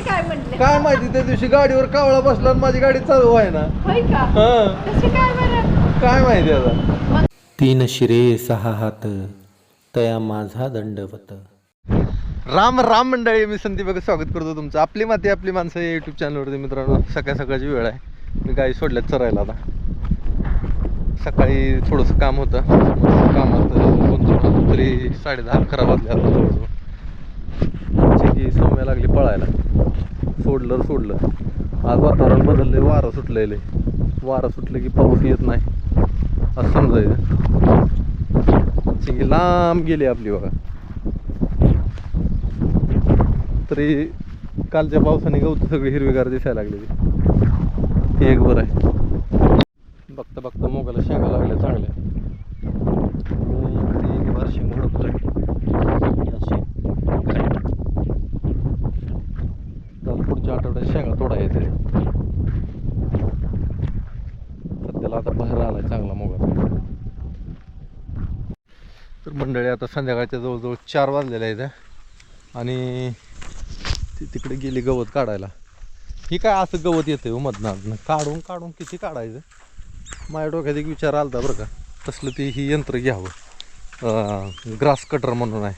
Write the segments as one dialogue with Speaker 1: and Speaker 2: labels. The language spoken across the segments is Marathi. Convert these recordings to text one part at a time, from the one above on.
Speaker 1: काय
Speaker 2: काय माहिती त्या दिवशी गाडीवर कावळा बसला आणि माझी गाडी चालू आहे ना.
Speaker 1: होय का?
Speaker 2: हा.
Speaker 1: कशी काय बरं?
Speaker 2: काय माहिती आता.
Speaker 3: तीन शिरे सहा हात तया माझा दंडवत.
Speaker 2: राम राम मंडळी मी संदीप बघा स्वागत करतो तुमचं. आपली माती आपली माणसं या युट्यूब चॅनलवरती मित्रांनो. सकाळ सकाळची वेळ आहे. मी गाई सोडल्यात चरायला आता. सकाळी थोडंसं काम होतं. कामात गुंतून होतो तरी साडे दहा अकरा वाजले आता जवळजवळ. की सौम्या लागली पळायला. सोडलं सोडलं. आज वातावरण बदललंय वारं सुटलेलं. वारं सुटलं की पाऊस येत नाही. असं समजायचं. चिंगी लांब गेली आपली बघा. तरी कालच्या पावसाने गवत सगळी हिरवीगार दिसायला लागलेली. ती एक बरं आहे. बघता बघता मोगाला शेंगा लागल्या चांगल्या मी इकडे एक बार शेंग ओळखतोय अशी तर पुढच्या आठवड्यात शेंगा तोडा येते सध्याला आता बहर आलाय चांगला मोगा तर मंडळी आता संध्याकाळच्या जवळजवळ चार वाजलेल्या आहेत आणि ती तिकडे गेली गवत काढायला. ही काय असं गवत येतं हो मधनं? काढून काढून किती काढायचं? माझ्या डोक्यात एक विचार आलता बरं का. तसलं ते ही यंत्र घ्यावं. ग्रास कटर म्हणून आहे.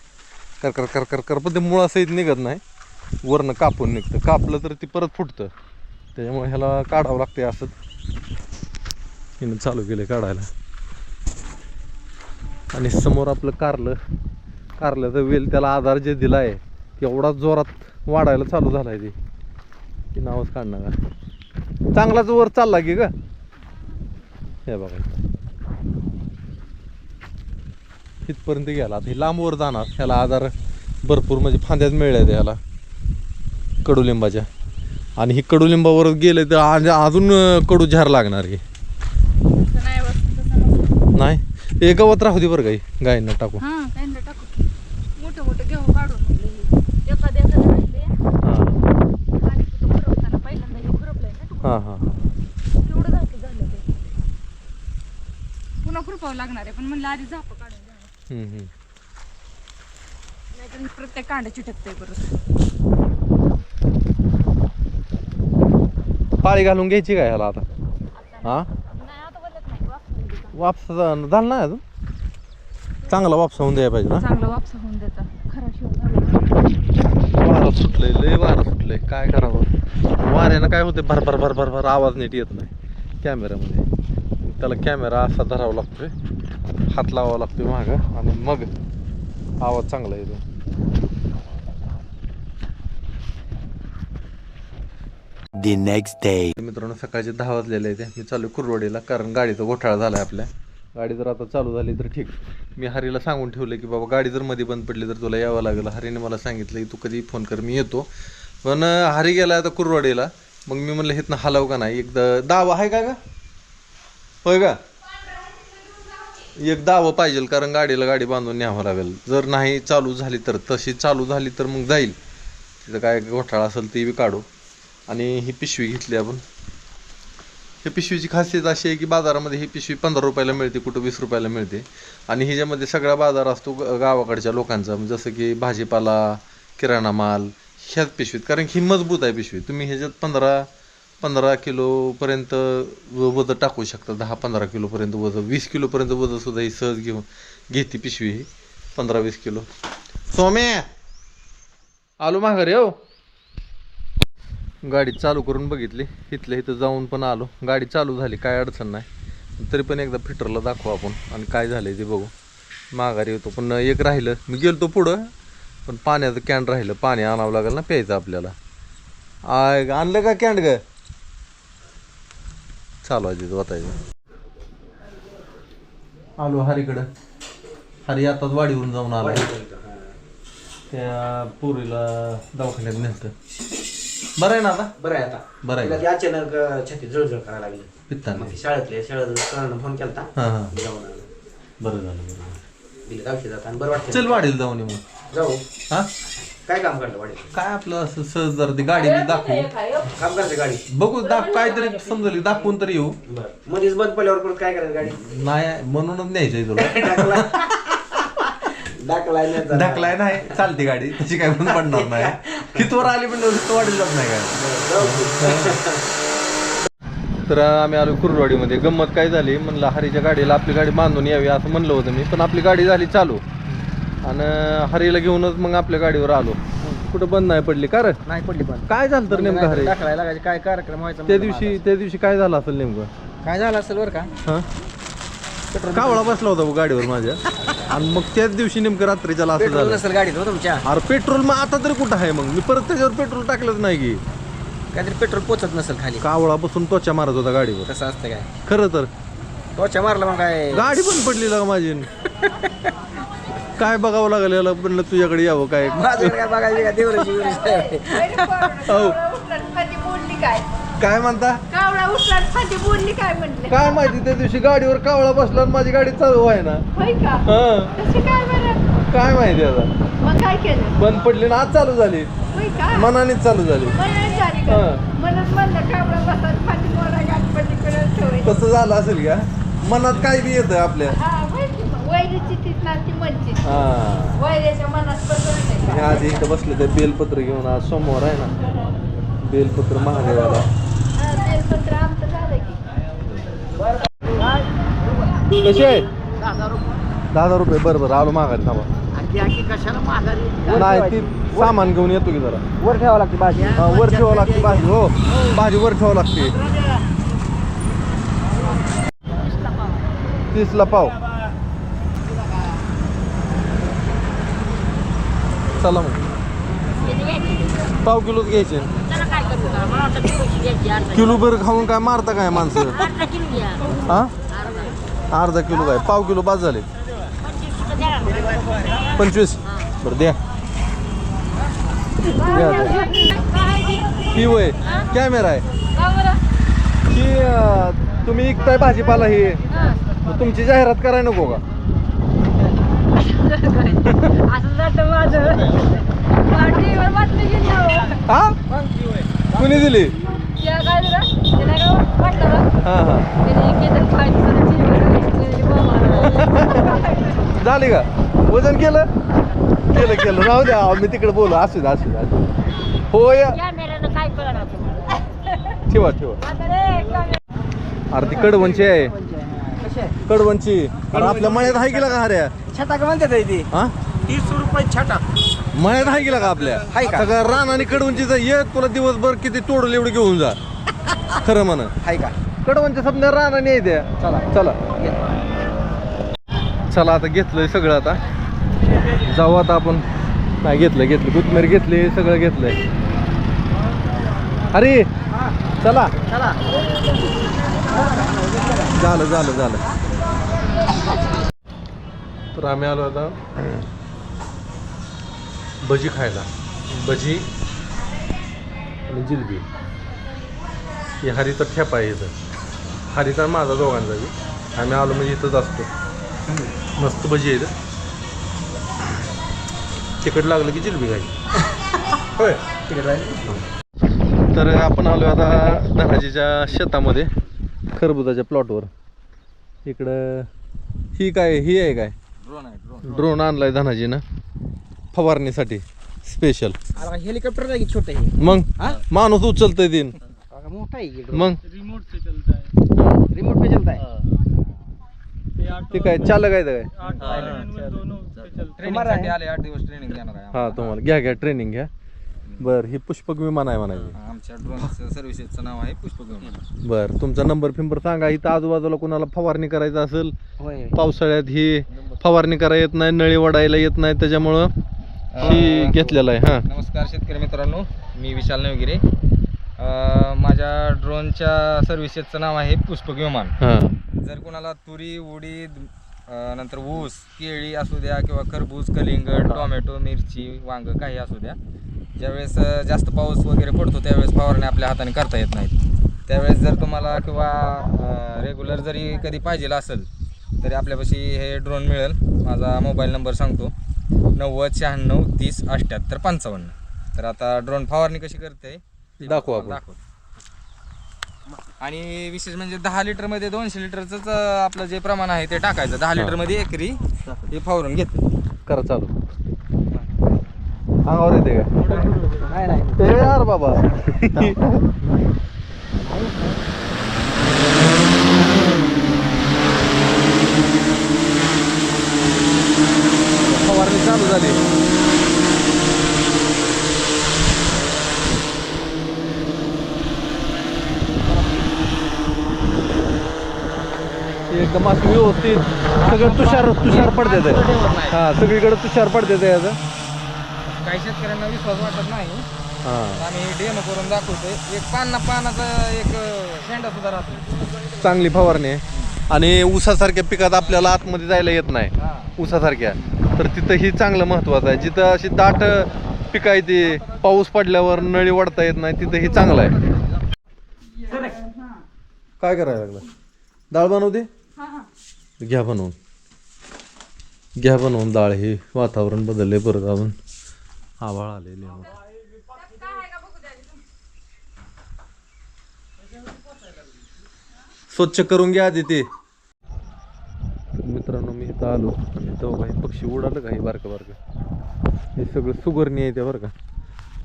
Speaker 2: कर कर कर कर कर. पण ते मुळासहित निघत नाही. वरनं कापून निघतं. कापलं तर ती परत फुटतं. त्याच्यामुळे ह्याला काढावं लागते असंच हिनं चालू केलं काढायला. आणि समोर आपलं कारलं. कारल्याचं वेल त्याला आधार जे दिला आहे एवढा जोरात वाढायला चालू झालाय ते. की नावच काढणार का चांगलाच वर चालला की ग. हे बघा. इथपर्यंत गेला. आता हे लांब वर जाणार. ह्याला आधार भरपूर म्हणजे फांद्यात मिळल्या ह्याला कडुलिंबाच्या. आणि ही कडुलिंबावर गेले तर आज- अजून कडू झार लागणार की
Speaker 1: नाही?
Speaker 2: हे गवत राहू दे बरं काही गायींना टाकू.
Speaker 1: हा काही टाकू मोठं मोठं घेऊ काढून म्हणलं हे.
Speaker 2: हां.
Speaker 1: हे
Speaker 2: हां हां
Speaker 1: पुन्हा खुरपावं लागणार आहे पण म्हणलं आधी झापं काढून प्रत्येक कांडा चिटकतंय परत.
Speaker 2: पाळी घालून घ्यायची काय ह्याला आता? हां?
Speaker 1: वापस
Speaker 2: वापसा झालं नाही अजून? चांगला वापसा होऊन द्यायला पाहिजे ना?
Speaker 1: चांगलं वापसा होऊन देता. खरा शिव
Speaker 2: वारं सुटलंय लय वारं सुटलंय. काय करावं? वाऱ्यानं काय होते भर भर भर भर भर. आवाज नीट येत नाही. कॅमेऱ्यामध्ये. त्याला कॅमेरा असा धरावा लागतोय. हात लावावा लागतोय मागं. आणि मग आवाज चांगला येतो.
Speaker 3: The नेक्स्ट डे
Speaker 2: मित्रांनो सकाळचे दहा वाजलेले आहे ते मी चालू कुरवडीला कारण गाडीचा घोटाळा झाला आहे आपल्या. गाडी जर आता चालू झाली तर ठीक. मी हरीला सांगून ठेवलं की बाबा गाडी जर मध्ये बंद पडली तर तुला यावं लागेल. हरीने मला सांगितलं की तू कधी फोन कर मी येतो. पण हरी गेला आता कुरवाडीला. मग मी म्हणलं हेतनं हलाव का नाही? एकदा दावा आहे का होय का एक दावं पाहिजे कारण गाडीला गाडी बांधून न्यावं लागेल. जर नाही चालू झाली तर तशी चालू झाली तर मग जाईल. तिथं काय घोटाळा असेल ते बी काढू. आणि ही पिशवी घेतली आपण. ही पिशवीची खासियत अशी आहे की बाजारामध्ये ही पिशवी पंधरा रुपयाला मिळते कुठं वीस रुपयाला मिळते. आणि ह्याच्यामध्ये सगळा बाजार असतो गावाकडच्या लोकांचा. जसं की भाजीपाला किराणा माल ह्याच पिशवीत. कारण ही मजबूत आहे पिशवी. तुम्ही ह्याच्यात पंधरा पंधरा किलोपर्यंत वजन टाकू शकता. दहा पंधरा किलोपर्यंत वजन. वीस किलोपर्यंत वजनसुद्धा ही सहज घेऊन घेते पिशवी ही. पंधरा वीस किलो. स्वामी आलो माघारी हो. गाडी चालू करून बघितली. इथल्या इथं जाऊन पण आलो. गाडी चालू झाली काय अडचण नाही. तरी पण एकदा फिटरला दाखवू आपण आणि काय झालंय ते बघू. माघारी येतो. पण एक राहिलं. मी गेलो तो पुढं पण पाण्याचं कॅन राहिलं. पाणी आणावं लागेल ना प्यायचं आपल्याला. आय आणलं का कॅन्ड ग? चालू आहे तिथं आलो हरीकडं. हरी आताच वाडीवरून जाऊन आलो. त्या पोरीला दवाखान्यात नेलं बरं आहे ना आता?
Speaker 4: बरं आहे आता.
Speaker 2: बरं आहे.
Speaker 4: तिला ती अचानक अं, छातीत जळजळ करायला लागली.
Speaker 2: पित्ताने.
Speaker 4: मग ती शाळेतले शाळेत सरांना फोन केला
Speaker 2: हां हां.
Speaker 4: जाऊन आलो.
Speaker 2: बरं झालं बरं झालं.
Speaker 4: दिले आणि बरं वाटतं.
Speaker 2: चल वाढेल जाऊन ये मग.
Speaker 4: जाऊ.
Speaker 2: हा?
Speaker 4: काय काम करतं वाढेल
Speaker 2: काय आपलं असं सहज जरा ती गाडी दाखवू?
Speaker 4: काम करते गाडी.
Speaker 2: बघू दाख काहीतरी समजली दाखवून तरी येऊ.
Speaker 4: बरं. मध्येच बंद पडल्यावर परत काय करायचं गाडी?
Speaker 2: नाही म्हणूनच न्यायचंय तुला.
Speaker 4: नाही.
Speaker 2: ढकलाय नाही. चालती गाडी. तशी काय पण पडणार नाही. कितवर आली पण वाढत जात नाही काय. तर आम्ही आलो कुरवाडीमध्ये गंमत काय झाली? म्हणलं हरीच्या गाडीला आपली गाडी बांधून यावी असं म्हणलं होतं मी. पण आपली गाडी झाली चालू. आणि हरीला घेऊनच मग आपल्या गाडीवर आलो. कुठं बंद नाही पडली का रे?
Speaker 5: नाही पडली पण
Speaker 2: काय झालं तर नेमकं हरी?
Speaker 5: लागायचे. काय कार्यक्रम व्हायचा
Speaker 2: त्या
Speaker 5: म्हणलं
Speaker 2: दिवशी त्या दिवशी काय झालं असेल नेमकं.
Speaker 5: काय झालं असेल बरं का?
Speaker 2: हा? कावळा बसला होता गाडीवर माझ्या. आणि मग त्याच दिवशी नेमकं रात्रीच्या असं
Speaker 5: पेट्रोल
Speaker 2: झालं.
Speaker 5: नसेल गाडीत हो तुमच्या.
Speaker 2: अरे पेट्रोल मग आता तरी कुठं आहे मग? मी परत त्याच्यावर पेट्रोल टाकलंच नाही की.
Speaker 5: काहीतरी पेट्रोल पोचत नसेल खाली.
Speaker 2: कावळा बसून त्वचा मारत होता गाडीवर.
Speaker 5: तसं असतं काय?
Speaker 2: खरं तर.
Speaker 5: टोच्या मारला मग काय?
Speaker 2: गाडी पण पडली लागा माझी. काय बघावं लागलं याला? म्हणलं तुझ्याकडे यावं काय?
Speaker 5: माझं काय बघायचं? का देवराची बिवराची.
Speaker 2: हो.
Speaker 1: फाटी बोलली काय?
Speaker 2: काय म्हणता?
Speaker 1: कावळा उठला फाटी बोलली काय म्हणले?
Speaker 2: काय माहिती त्या दिवशी गाडीवर कावळा बसला आणि माझी गाडी चालू आहे ना.
Speaker 1: होय का?
Speaker 2: हा.
Speaker 1: कशी काय बरं?
Speaker 2: काय माहिती आता?
Speaker 1: मग काय केलं?
Speaker 2: बंद पडली ना आज चालू झाली.
Speaker 1: होय का?
Speaker 2: मनानेच चालू झाली.
Speaker 1: म्हणून झाली का?
Speaker 2: हा.
Speaker 1: म्हणून म्हणलं कावळा बसात फाटी मोडा गाठ पलीकडे ठेवायची.
Speaker 2: तसं झालं असेल का? मनात काय बी येतं आपल्या.
Speaker 1: हा माहिती मग. वैरीची ती ना ती म्हणची
Speaker 2: हा.
Speaker 1: वैऱ्याच्या मनात पसरत
Speaker 2: हे आज इथं बसले ते बेलपत्र घेऊन आज सोमवार आहे ना. बेलपत्र महादेवाला
Speaker 1: बेलपत्र आमचं झालं की
Speaker 2: कसे आहे? दहा हजार रुपये. बरं बरं. आलो माघारी. थांबा. नाही ती सामान घेऊन येतो की जरा.
Speaker 5: वर ठेवावं लागते भाजी.
Speaker 2: हा, वर ठेवावं लागते भाजी. हो भाजी वर ठेवावं लागते. तीसला पाव. चला मग. पाव किलोच घ्यायचे. किलो भर खाऊन काय मारता काय माणसं? हा? अर्धा किलो काय? पाव किलो बाद झाले. पंचवीस? बरं द्या. ही वय. कॅमेरा आहे. की तुम्ही इकताय भाजीपाला हे. तुमची जाहिरात कराय नको का?
Speaker 1: हो.
Speaker 2: कुणी दिली? हा हा. झाली का? वजन केलं? केलं केलं. राहू द्या मी तिकडे बोलू. असू द्या असू द्या. हो या? ठेवा ठेवा. अरे ती कडवंची आहे. कडवंची. अरे आपल्या मळ्यात आहे गेला का हऱ्या?
Speaker 5: छटाक म्हणतात ती.
Speaker 2: हा?
Speaker 5: तीस रुपये छटाक.
Speaker 2: मळ्यात आहे गेला का आपल्या?
Speaker 5: हाय का?
Speaker 2: सगळं रान आणि कडवंचीचा ये तुला दिवसभर किती तोडलं एवढं घेऊन जा. खरं म्हण.
Speaker 5: आहे का?
Speaker 2: कडवंच्या सपन्या रान आणि द्या
Speaker 5: चला.
Speaker 2: चला. चला आता घेतलंय सगळं आता. जाऊ आता आपण. नाही घेतलं घेतलं कोथमीर घेतली सगळं घेतलंय. अरे चला.
Speaker 5: चला.
Speaker 2: झालं झालं झालं. तर आम्ही आलो आता भजी खायला. भजी आणि जिलबी. ही हरीचा ठेपा आहे इथं. हरीचा आणि माझा दोघांचा बी. आम्ही आलो म्हणजे इथंच असतो. मस्त भजी आहे इथं तिकट लागलं की जिलबी खायची. होय.
Speaker 5: तिकडे राहील
Speaker 2: तर आपण आलो आता धनाजीच्या शेतामध्ये खरबुजाच्या प्लॉटवर इकडं ही काय ही आहे काय?
Speaker 5: ड्रोन आहे ड्रोन
Speaker 2: ड्रोन आणलाय धनाजीनं. फवारणीसाठी स्पेशल
Speaker 5: हेलिकॉप्टर आहे की छोटे आहे
Speaker 2: मग?
Speaker 5: हा?
Speaker 2: माणूस उचलतंय दिन.
Speaker 5: मोठा आहे
Speaker 2: मग?
Speaker 5: रिमोट पे चलता है.
Speaker 2: ते काय चालक आहे काय
Speaker 5: ट्रेनिंगसाठी आले आठ दिवस ट्रेनिंग घेणार आहे
Speaker 2: हा तुम्हाला. घ्या घ्या ट्रेनिंग घ्या. बर ही पुष्पक विमान आहे म्हणायची.
Speaker 5: आमच्या ड्रोन सर्व्हिसेसचं नाव आहे पुष्पक विमान.
Speaker 2: बर तुमचा नंबर फिंबर सांगा. इथं आजूबाजूला कोणाला फवारणी करायचं असेल
Speaker 5: होय.
Speaker 2: पावसाळ्यात ही फवारणी करायला येत नाही नळी वडायला येत नाही त्याच्यामुळं ही घेतलेलं आहे हा.
Speaker 6: नमस्कार शेतकरी मित्रांनो. मी विशाल नवगिरे. माझ्या ड्रोनच्या सर्व्हिसेसचं नाव आहे पुष्पक विमान. जर कोणाला तुरी उडीद अं, नंतर ऊस केळी असू द्या किंवा खरबूज कलिंगड टोमॅटो मिरची वांग काही असू द्या ज्यावेळेस अं, जास्त पाऊस वगैरे पडतो त्यावेळेस फवारणी आपल्या हाताने करता येत नाहीत. त्यावेळेस जर तुम्हाला किंवा रेग्युलर जरी कधी पाहिजे असेल तरी आपल्यापाशी हे ड्रोन मिळेल. माझा मोबाईल नंबर सांगतो. नव्वद शहाण्णव तीस अठ्ठ्याहत्तर पंचावन्न. तर आता ड्रोन फवारणी कशी करते?
Speaker 2: दाखवू आपण.
Speaker 6: आणि विशेष म्हणजे दहा लिटरमध्ये दोनशे लिटरचंच अं, आपलं जे प्रमाण आहे ते टाकायचं. दहा लिटरमध्ये एकरी हे फवारून घेत
Speaker 2: करा चालू. अंगावर येते का?
Speaker 5: नाही
Speaker 2: ए यार बाबा. फवारणी चालू झाली. एकदम असं व्यवस्थित सगळं तुषार तुषार पडते ते हा सगळीकडे तुषार पडते ते याचं
Speaker 6: काही शेतकऱ्यांना विश्वास वाटत नाही.
Speaker 2: हा.
Speaker 6: आम्ही डेमो करून दाखवतोय. एक पान पानाचा एक शेंडा सुद्धा राहतो.
Speaker 2: चांगली फवारणी आहे. आणि ऊसासारख्या पिकात आपल्याला आतमध्ये जायला येत नाही. ऊसासारख्या. तर तिथं ही चांगलं महत्वाचं आहे. जिथं अशी दाट पिकं आहे ती पाऊस पडल्यावर नळी वडता येत नाही तिथं ही चांगलं आहे. काय करायला लागलं? डाळ बनवते घ्या बनवून. घ्या बनवून डाळ हे वातावरण बदलले परत अजून आभाळ आलेले स्वच्छ करून घ्या आधी ते. मित्रांनो मी इथं आलो आणि तो काही पक्षी उडालं काही बारकं बारकं? हे सगळं सुगरणी आहे त्या बरं का?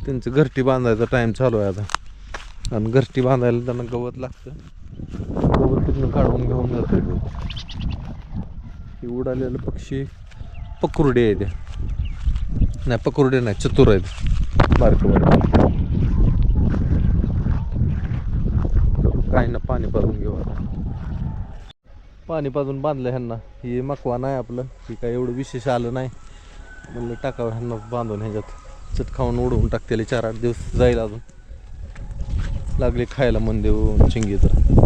Speaker 2: त्यांचं घरटी बांधायचा टाईम चालू आहे आता. आणि घरटी बांधायला त्यांना गवत लागतं. पूर्ण काढून घेऊन जातं हे उडालेलं पक्षी पकुर्डे आहे ते. नाही पकुर्डे नाही चतुर आहेत. बारक काही ना पाणी पाजून घेऊ आता. पाणी पाजून बांधलं ह्यांना. ही मकवा नाही आपलं. ही काय एवढं विशेष आलं नाही. म्हणलं टाकावं ह्यांना बांधून ह्याच्यात. चट खाऊन उडवून टाकतेले. चार आठ दिवस जाईल अजून. लागले खायला मन देऊ चिंगी तर